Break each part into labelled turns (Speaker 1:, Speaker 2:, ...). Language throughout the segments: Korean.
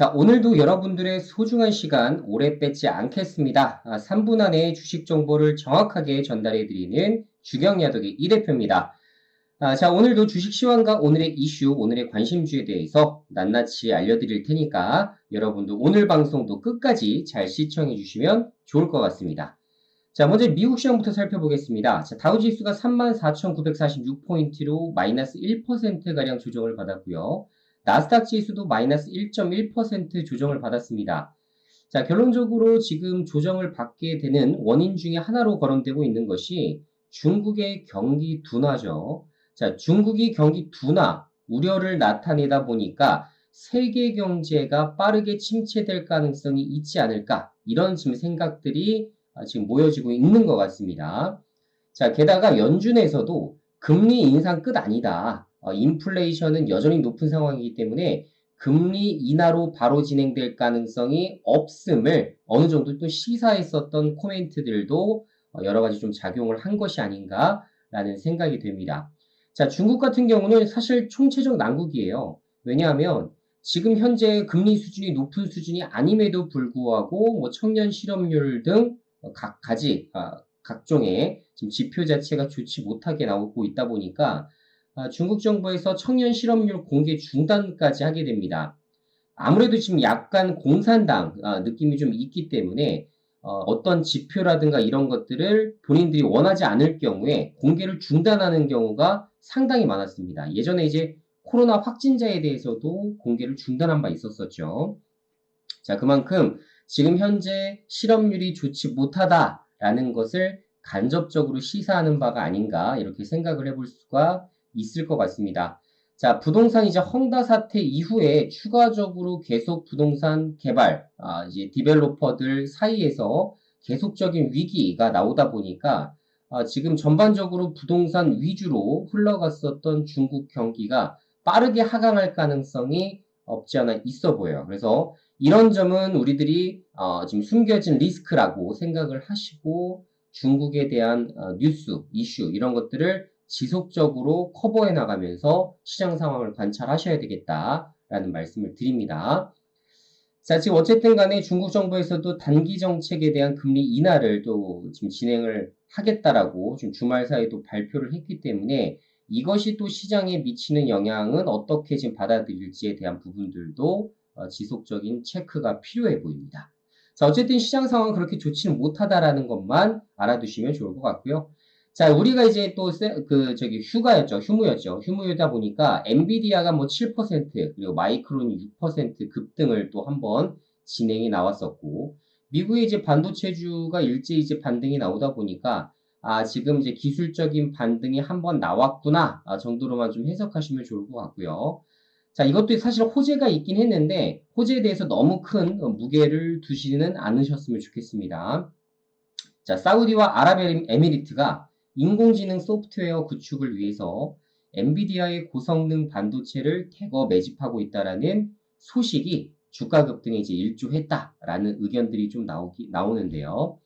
Speaker 1: 자, 오늘도 여러분들의 소중한 시간 오래 뺏지 않겠습니다. 아, 3분 안에 주식 정보를 정확하게 전달해 드리는 주경야독의 이 대표입니다. 아, 자, 오늘도 주식 시황과 오늘의 이슈, 오늘의 관심주에 대해서 낱낱이 알려드릴 테니까 여러분도 오늘 방송도 끝까지 잘 시청해 주시면 좋을 것 같습니다. 자, 먼저 미국 시장부터 살펴보겠습니다. 자, 다우 지수가 34,946포인트로 마이너스 1%가량 조정을 받았고요. 나스닥 지수도 마이너스 1.1% 조정을 받았습니다. 자, 결론적으로 지금 조정을 받게 되는 원인 중에 하나로 거론되고 있는 것이 중국의 경기 둔화죠. 자, 중국이 경기 둔화 우려를 나타내다 보니까 세계 경제가 빠르게 침체될 가능성이 있지 않을까 이런 지금 생각들이 지금 모여지고 있는 것 같습니다. 자, 게다가 연준에서도 금리 인상 끝 아니다. 어, 인플레이션은 여전히 높은 상황이기 때문에 금리 인하로 바로 진행될 가능성이 없음을 어느 정도 또 시사했었던 코멘트들도 어, 여러 가지 좀 작용을 한 것이 아닌가라는 생각이 됩니다. 자, 중국 같은 경우는 사실 총체적 난국이에요. 왜냐하면 지금 현재 금리 수준이 높은 수준이 아님에도 불구하고 뭐 청년 실업률 등 각 가지 아, 각종의 지금 지표 자체가 좋지 못하게 나오고 있다 보니까 아, 중국 정부에서 청년 실업률 공개 중단까지 하게 됩니다. 아무래도 지금 약간 공산당 아, 느낌이 좀 있기 때문에 어, 떤 지표라든가 이런 것들을 본인들이 원하지 않을 경우에 공개를 중단하는 경우가 상당히 많았습니다. 예전에 이제 코로나 확진자에 대해서도 공개를 중단한 바 있었었죠. 자, 그만큼 지금 현재 실업률이 좋지 못하다라는 것을 간접적으로 시사하는 바가 아닌가 이렇게 생각을 해볼 수가 있을 것 같습니다. 자, 부동산 이제 헝다 사태 이후에 추가적으로 계속 부동산 개발, 아, 이제 디벨로퍼들 사이에서 계속적인 위기가 나오다 보니까 아, 지금 전반적으로 부동산 위주로 흘러갔었던 중국 경기가 빠르게 하강할 가능성이 없지 않아 있어 보여요. 그래서 이런 점은 우리들이 어, 지금 숨겨진 리스크라고 생각을 하시고 중국에 대한 어, 뉴스, 이슈 이런 것들을 지속적으로 커버해 나가면서 시장 상황을 관찰하셔야 되겠다라는 말씀을 드립니다. 자, 지금 어쨌든 간에 중국 정부에서도 단기 정책에 대한 금리 인하를 또 지금 진행을 하겠다라고 좀 주말 사이도 발표를 했기 때문에 이것이 또 시장에 미치는 영향은 어떻게 지금 받아들일지에 대한 부분들도 어, 지속적인 체크가 필요해 보입니다. 자, 어쨌든 시장 상황은 그렇게 좋지는 못하다라는 것만 알아두시면 좋을 것 같고요. 자, 우리가 이제 또, 그, 저기, 휴가였죠. 휴무였죠. 휴무이다 보니까, 엔비디아가 뭐 7%, 그리고 마이크론이 6% 급등을 또 한번 진행이 나왔었고, 미국의 이제 반도체주가 일제 이제 반등이 나오다 보니까, 아, 지금 이제 기술적인 반등이 한번 나왔구나, 아, 정도로만 좀 해석하시면 좋을 것 같고요. 자, 이것도 사실 호재가 있긴 했는데, 호재에 대해서 너무 큰 무게를 두시는 않으셨으면 좋겠습니다. 자, 사우디와 아랍에미리트가 인공지능 소프트웨어 구축을 위해서 엔비디아의 고성능 반도체를 대거 매집하고 있다라는 소식이 주가 급등에 이제 일조했다라는 의견들이 좀 나오기, 나오는데요.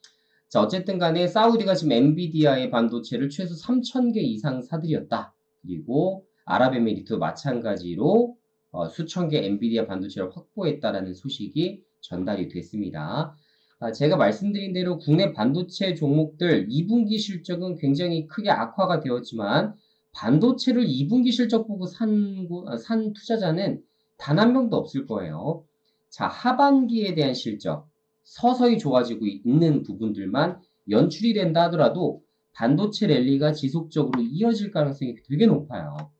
Speaker 1: 자, 어쨌든 간에 사우디가 지금 엔비디아의 반도체를 최소 3,000개 이상 사들였다. 그리고 아랍에미리트 마찬가지로 어, 수천 개 엔비디아 반도체를 확보했다라는 소식이 전달이 됐습니다. 아, 제가 말씀드린 대로 국내 반도체 종목들 2분기 실적은 굉장히 크게 악화가 되었지만 반도체를 2분기 실적 보고 산, 아, 산 투자자는 단 한 명도 없을 거예요. 자, 하반기에 대한 실적, 서서히 좋아지고 있는 부분들만 연출이 된다 하더라도 반도체 랠리가 지속적으로 이어질 가능성이 되게 높아요.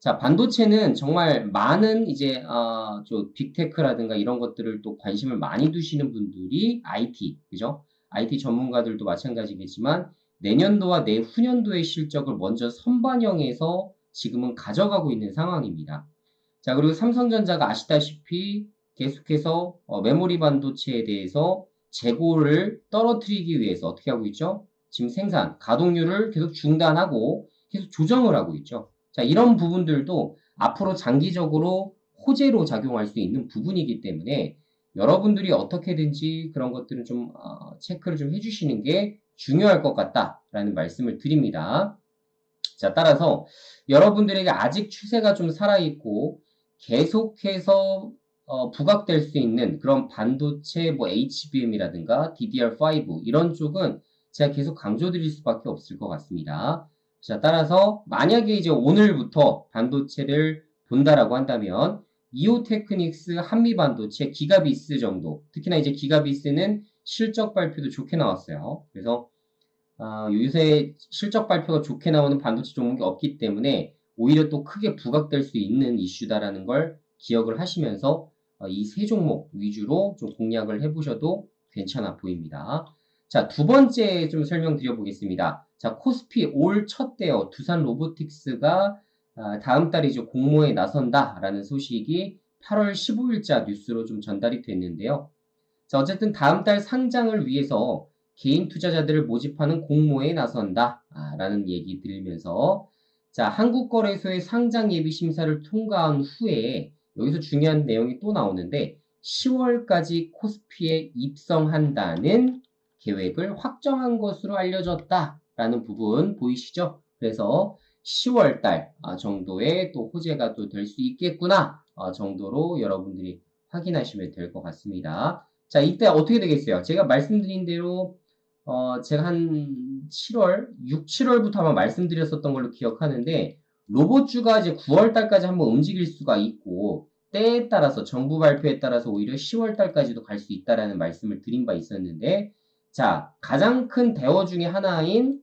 Speaker 1: 자, 반도체는 정말 많은 이제, 어, 저 빅테크라든가 이런 것들을 또 관심을 많이 두시는 분들이 IT, 그죠? IT 전문가들도 마찬가지겠지만 내년도와 내후년도의 실적을 먼저 선반영해서 지금은 가져가고 있는 상황입니다. 자, 그리고 삼성전자가 아시다시피 계속해서 어, 메모리 반도체에 대해서 재고를 떨어뜨리기 위해서 어떻게 하고 있죠? 지금 생산, 가동률을 계속 중단하고 계속 조정을 하고 있죠. 자, 이런 부분들도 앞으로 장기적으로 호재로 작용할 수 있는 부분이기 때문에 여러분들이 어떻게든지 그런 것들은 좀 어, 체크를 좀 해주시는 게 중요할 것 같다라는 말씀을 드립니다. 자, 따라서 여러분들에게 아직 추세가 좀 살아있고 계속해서 어, 부각될 수 있는 그런 반도체 뭐 HBM이라든가 DDR5 이런 쪽은 제가 계속 강조드릴 수밖에 없을 것 같습니다. 자, 따라서 만약에 이제 오늘부터 반도체를 본다라고 한다면 이오테크닉스 한미반도체 기가비스 정도 특히나 이제 기가비스는 실적 발표도 좋게 나왔어요. 그래서 어, 요새 실적 발표가 좋게 나오는 반도체 종목이 없기 때문에 오히려 또 크게 부각될 수 있는 이슈다라는 걸 기억을 하시면서 어, 이세 종목 위주로 좀 공략을 해보셔도 괜찮아 보입니다. 자, 두 번째 좀 설명드려 보겠습니다. 자, 코스피 올 첫 대어 두산 로보틱스가 아, 다음 달이죠. 공모에 나선다라는 소식이 8월 15일자 뉴스로 좀 전달이 됐는데요. 자, 어쨌든 다음 달 상장을 위해서 개인 투자자들을 모집하는 공모에 나선다라는 얘기 들으면서 자, 한국거래소의 상장 예비 심사를 통과한 후에 여기서 중요한 내용이 또 나오는데 10월까지 코스피에 입성한다는 계획을 확정한 것으로 알려졌다 라는 부분 보이시죠? 그래서 10월 달 아, 정도에 또 호재가 또 될 수 있겠구나 아, 정도로 여러분들이 확인하시면 될 것 같습니다. 자, 이때 어떻게 되겠어요? 제가 말씀드린 대로 어, 제가 한 7월, 6, 7월부터 아마 말씀드렸었던 걸로 기억하는데 로봇주가 이제 9월 달까지 한번 움직일 수가 있고 때에 따라서 정부 발표에 따라서 오히려 10월 달까지도 갈 수 있다라는 말씀을 드린 바 있었는데 자, 가장 큰 대어 중에 하나인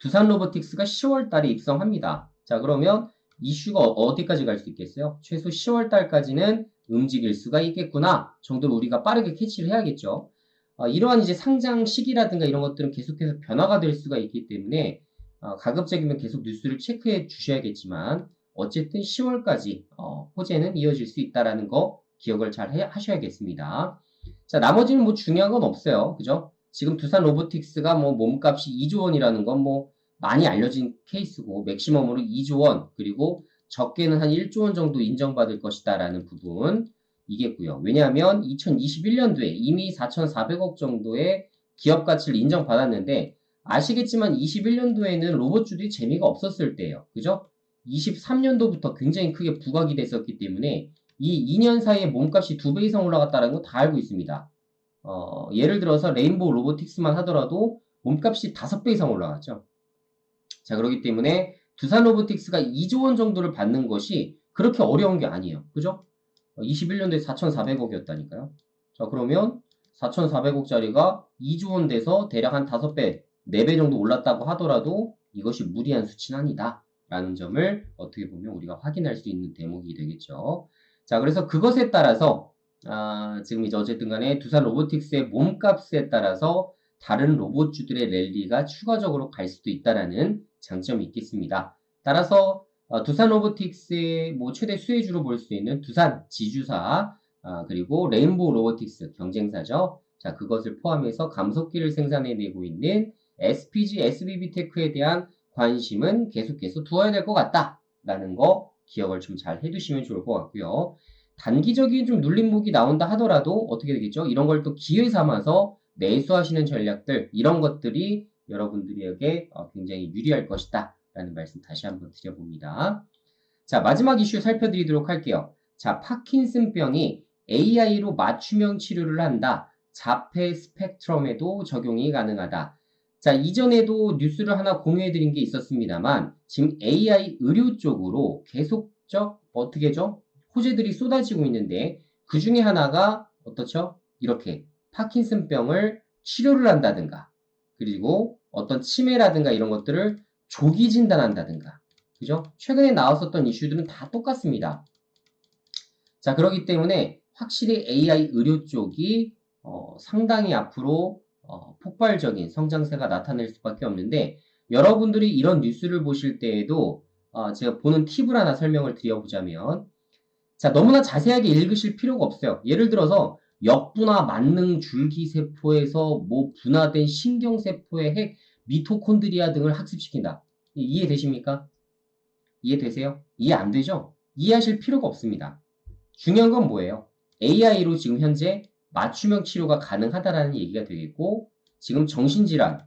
Speaker 1: 두산 로보틱스가 10월 달에 입성합니다. 자, 그러면 이슈가 어디까지 갈 수 있겠어요? 최소 10월 달까지는 움직일 수가 있겠구나 정도로 우리가 빠르게 캐치를 해야겠죠. 어, 이러한 이제 상장 시기라든가 이런 것들은 계속해서 변화가 될 수가 있기 때문에 어, 가급적이면 계속 뉴스를 체크해 주셔야겠지만 어쨌든 10월까지 어, 호재는 이어질 수 있다라는 거 기억을 잘 해, 하셔야겠습니다. 자, 나머지는 뭐 중요한 건 없어요. 그죠? 지금 두산 로보틱스가 뭐 몸값이 2조 원이라는 건 뭐 많이 알려진 케이스고 맥시멈으로 2조 원 그리고 적게는 한 1조 원 정도 인정받을 것이다라는 부분 이겠고요. 왜냐하면 2021년도에 이미 4,400억 정도의 기업 가치를 인정받았는데 아시겠지만 21년도에는 로봇주들이 재미가 없었을 때예요. 그죠? 23년도부터 굉장히 크게 부각이 됐었기 때문에 이 2년 사이에 몸값이 2배 이상 올라갔다는 거 다 알고 있습니다. 어, 예를 들어서 레인보우 로보틱스만 하더라도 몸값이 5배 이상 올라갔죠. 자, 그렇기 때문에 두산 로보틱스가 2조 원 정도를 받는 것이 그렇게 어려운 게 아니에요. 그죠? 21년도에 4,400억이었다니까요. 자, 그러면 4,400억짜리가 2조 원 돼서 대략 한 5배, 4배 정도 올랐다고 하더라도 이것이 무리한 수치는 아니다. 라는 점을 어떻게 보면 우리가 확인할 수 있는 대목이 되겠죠. 자, 그래서 그것에 따라서 아, 지금 이제 어쨌든 간에 두산 로보틱스의 몸값에 따라서 다른 로봇주들의 랠리가 추가적으로 갈 수도 있다라는 장점이 있겠습니다. 따라서 어, 두산 로보틱스의 뭐 최대 수혜주로 볼 수 있는 두산 지주사 아, 그리고 레인보우 로보틱스 경쟁사죠. 자 그것을 포함해서 감속기를 생산해내고 있는 SPG, SBB테크에 대한 관심은 계속해서 두어야 될 것 같다라는 거 기억을 좀 잘 해두시면 좋을 것 같고요. 단기적인 좀 눌림목이 나온다 하더라도 어떻게 되겠죠? 이런 걸 또 기회 삼아서 매수하시는 전략들 이런 것들이 여러분들에게 어, 굉장히 유리할 것이다 라는 말씀 다시 한번 드려봅니다. 자 마지막 이슈 살펴드리도록 할게요. 자 파킨슨병이 AI로 맞춤형 치료를 한다. 자폐 스펙트럼에도 적용이 가능하다. 자 이전에도 뉴스를 하나 공유해드린 게 있었습니다만 지금 AI 의료 쪽으로 계속적 어떻게죠? 호재들이 쏟아지고 있는데 그 중에 하나가 어떻죠? 이렇게 파킨슨병을 치료를 한다든가 그리고 어떤 치매라든가 이런 것들을 조기 진단한다든가 그죠? 최근에 나왔었던 이슈들은 다 똑같습니다. 자 그렇기 때문에 확실히 AI 의료 쪽이 어, 상당히 앞으로 어, 폭발적인 성장세가 나타낼 수밖에 없는데 여러분들이 이런 뉴스를 보실 때에도 어, 제가 보는 팁을 하나 설명을 드려보자면 자 너무나 자세하게 읽으실 필요가 없어요. 예를 들어서 역분화 만능 줄기 세포에서 뭐 분화된 신경 세포의 핵 미토콘드리아 등을 학습시킨다. 이해되십니까? 이해되세요? 이해 안 되죠? 이해하실 필요가 없습니다. 중요한 건 뭐예요? AI로 지금 현재 맞춤형 치료가 가능하다라는 얘기가 되겠고 지금 정신질환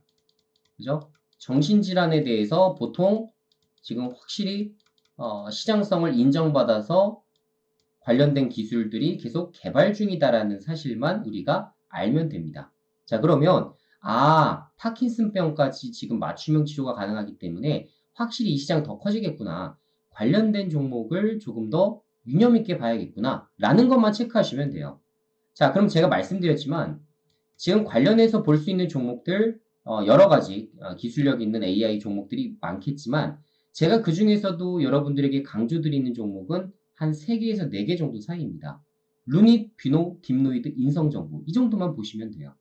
Speaker 1: 그죠? 정신질환에 대해서 보통 지금 확실히 어, 시장성을 인정받아서 관련된 기술들이 계속 개발 중이다라는 사실만 우리가 알면 됩니다. 자, 그러면 아, 파킨슨병까지 지금 맞춤형 치료가 가능하기 때문에 확실히 이 시장 더 커지겠구나. 관련된 종목을 조금 더 유념 있게 봐야겠구나. 라는 것만 체크하시면 돼요. 자, 그럼 제가 말씀드렸지만 지금 관련해서 볼 수 있는 종목들 어, 여러 가지 어, 기술력 있는 AI 종목들이 많겠지만 제가 그 중에서도 여러분들에게 강조드리는 종목은 한 3개에서 4개 정도 사이입니다. 루닛, 비노, 딥노이드, 인성정보 이 정도만 보시면 돼요.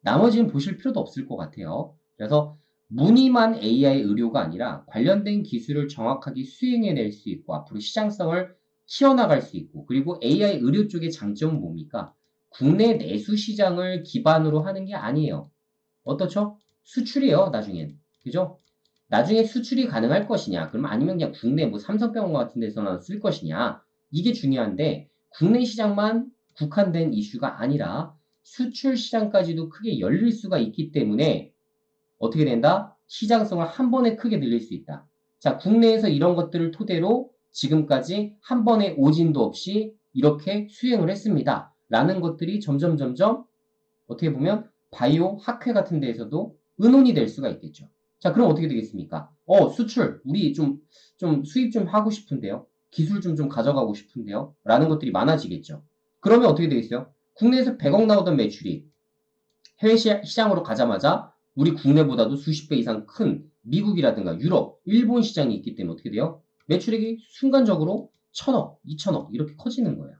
Speaker 1: 나머지는 보실 필요도 없을 것 같아요. 그래서 무늬만 AI 의료가 아니라 관련된 기술을 정확하게 수행해낼 수 있고 앞으로 시장성을 키워나갈 수 있고 그리고 AI 의료 쪽의 장점은 뭡니까? 국내 내수 시장을 기반으로 하는 게 아니에요. 어떻죠? 수출이에요, 나중엔. 그죠? 나중에 수출이 가능할 것이냐? 그럼 아니면 그냥 국내 뭐 삼성병원 같은 데서나 쓸 것이냐? 이게 중요한데 국내 시장만 국한된 이슈가 아니라 수출 시장까지도 크게 열릴 수가 있기 때문에 어떻게 된다? 시장성을 한 번에 크게 늘릴 수 있다. 자, 국내에서 이런 것들을 토대로 지금까지 한 번에 오진도 없이 이렇게 수행을 했습니다. 라는 것들이 점점 점점 어떻게 보면 바이오 학회 같은 데에서도 의논이 될 수가 있겠죠. 자, 그럼 어떻게 되겠습니까? 어, 수출. 우리 좀, 좀 수입 좀 하고 싶은데요. 기술 좀 좀 가져가고 싶은데요. 라는 것들이 많아지겠죠. 그러면 어떻게 되겠어요? 국내에서 100억 나오던 매출이 해외 시장으로 가자마자 우리 국내보다도 수십 배 이상 큰 미국이라든가 유럽, 일본 시장이 있기 때문에 어떻게 돼요? 매출액이 순간적으로 천억, 이천억 이렇게 커지는 거예요.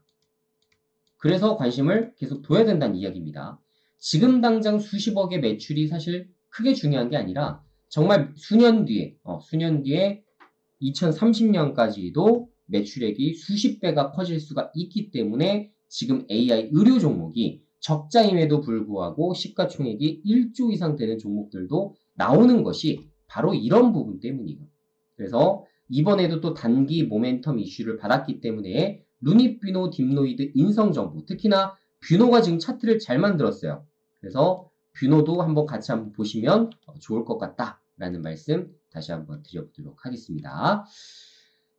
Speaker 1: 그래서 관심을 계속 둬야 된다는 이야기입니다. 지금 당장 수십억의 매출이 사실 크게 중요한 게 아니라 정말 수년 뒤에, 어, 수년 뒤에 2030년까지도 매출액이 수십 배가 커질 수가 있기 때문에 지금 AI 의료 종목이 적자임에도 불구하고 시가총액이 1조 이상 되는 종목들도 나오는 것이 바로 이런 부분 때문이에요. 그래서 이번에도 또 단기 모멘텀 이슈를 받았기 때문에 루닛비노, 딥노이드, 인성 정보 특히나 뷰노가 지금 차트를 잘 만들었어요. 그래서 뷰노도 한번 같이 한번 보시면 좋을 것 같다라는 말씀 다시 한번 드려보도록 하겠습니다.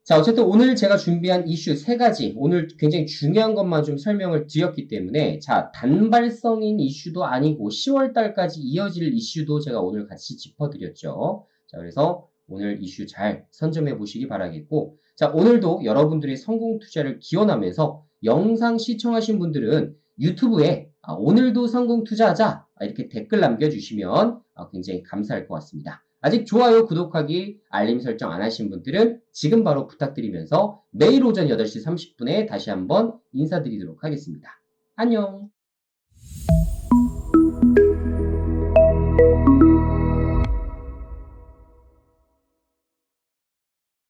Speaker 1: 자, 어쨌든 오늘 제가 준비한 이슈 세 가지, 오늘 굉장히 중요한 것만 좀 설명을 드렸기 때문에, 자, 단발성인 이슈도 아니고 10월달까지 이어질 이슈도 제가 오늘 같이 짚어드렸죠. 자, 그래서 오늘 이슈 잘 선점해 보시기 바라겠고, 자, 오늘도 여러분들의 성공 투자를 기원하면서 영상 시청하신 분들은 유튜브에 아, 오늘도 성공 투자하자 이렇게 댓글 남겨주시면 아, 굉장히 감사할 것 같습니다. 아직 좋아요, 구독하기, 알림 설정 안 하신 분들은 지금 바로 부탁드리면서 매일 오전 8시 30분에 다시 한번 인사드리도록 하겠습니다. 안녕!